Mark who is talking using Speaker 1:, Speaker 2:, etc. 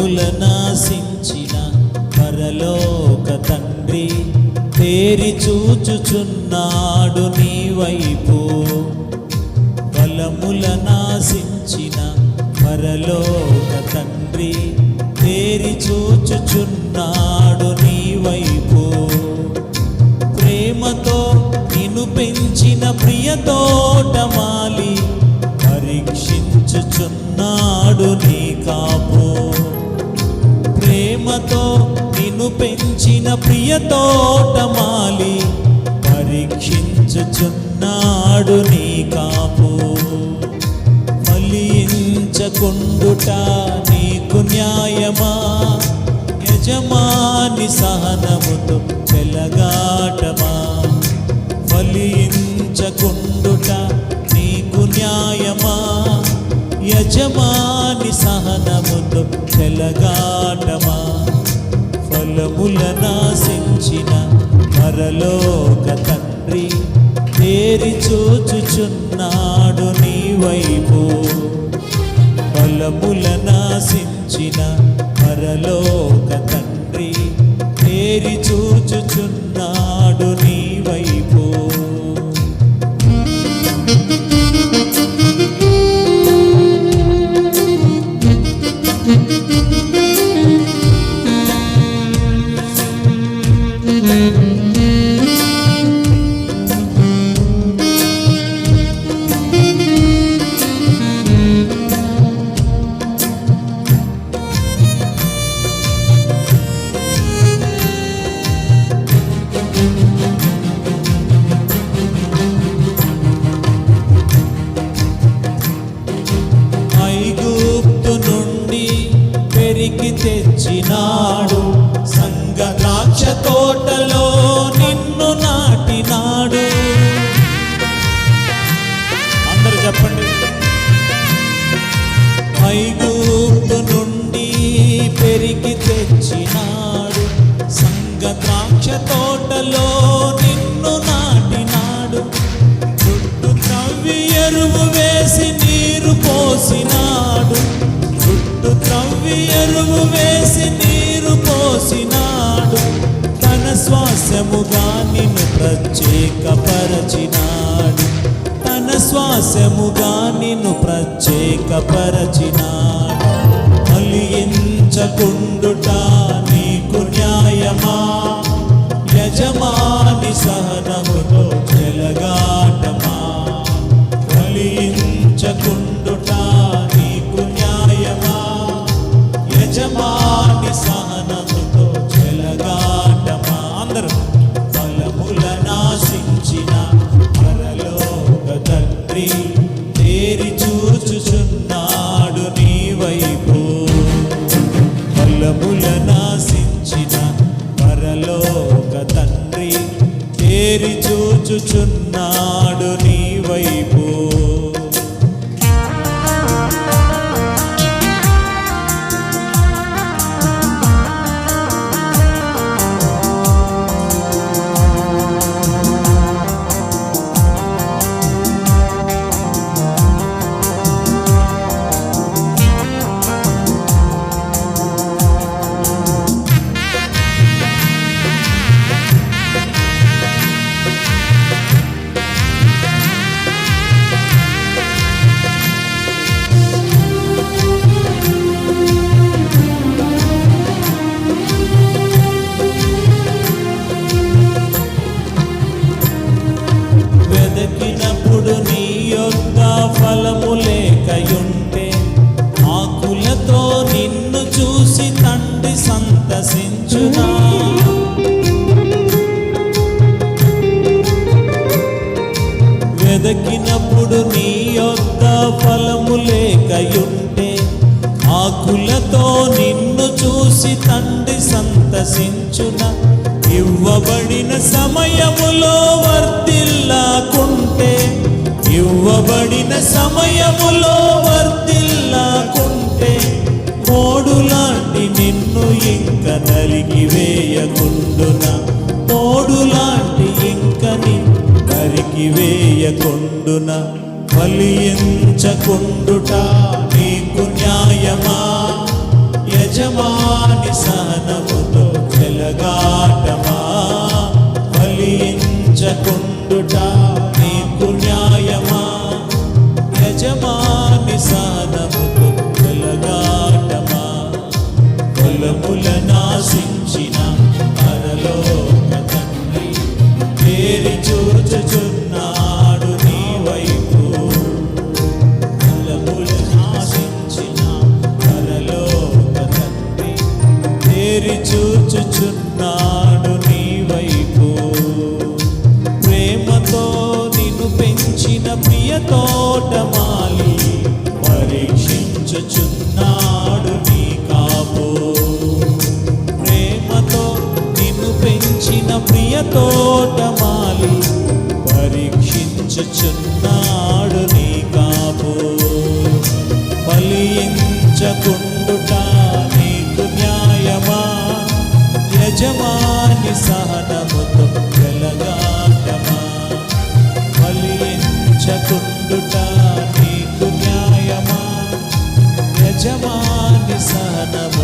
Speaker 1: ఫలములనాశించిన పరలోక తండ్రి తేరి చూచుచున్నాడు నీ వైపు. ఫలములనాశించిన పరలోక తండ్రి తేరి చూచుచున్నాడు నీ వైపు. ప్రేమతో నిన్ను పెంచిన ప్రియతోటమాలి పరీక్షించుచున్నాడు నీ కాపు. ప్రేమతో నిన్ను పెంచిన ప్రియ తోటమాలి పరీక్షించుచున్నాడు నీ కాపు. ఫలించకుండుట నీకు న్యాయమా? యజమాని సహనముతో చెలగాటమా ఫలించకుండుట నీకు న్యాయమా? యజమాని సహనముతో చెలగాటమా ఫలములనాశించిన మరలోక తండ్రి తేరి చూచుచున్నాడు నీ వైపు. ఫలములనాశించిన మరలోక తండ్రి తేరి చూచుచున్నాడు నీ తోటలో నిన్ను నాటినాడు. చుట్టూ త్రవ్వి ఎరువు వేసి నీరు పోసినాడు. చుట్టూ త్రవ్వి ఎరువు వేసి నీరు పోసినాడు. తన శ్వాసముగా నిన్ను ప్రత్యేకపరచినాడు. తన శ్వాసముగా నిన్ను ప్రత్యేకపరచినాడు. మళ్ళీ ఎంచకుండా ఫలముల నాశించిన పరలోక తండ్రి తేరి చూచుచున్నాడు నీ వైపు. వెదకినప్పుడు నీ యొక్క ఫలము లేకయుంటే ఆకులతో నిన్ను చూసి తండ్రి సంతసించున ఇవ్వబడిన సమయములో వర్తిల్లాకుంటే ఇవ్వబడిన సమయములో పొందుట నీకు న్యాయమా? యజమాని సహనముతో వెలగాటమా ఫలించకుండుట ప్రియ తోటమాలి పరీక్షించుచున్నాడు నీ కాపు ఫలించకుండుట నీకు న్యాయమా? యజమాని సహనముతో వెలగాటమా? ఫలించకుండుట నీకు న్యాయమా? యజమాని సహనము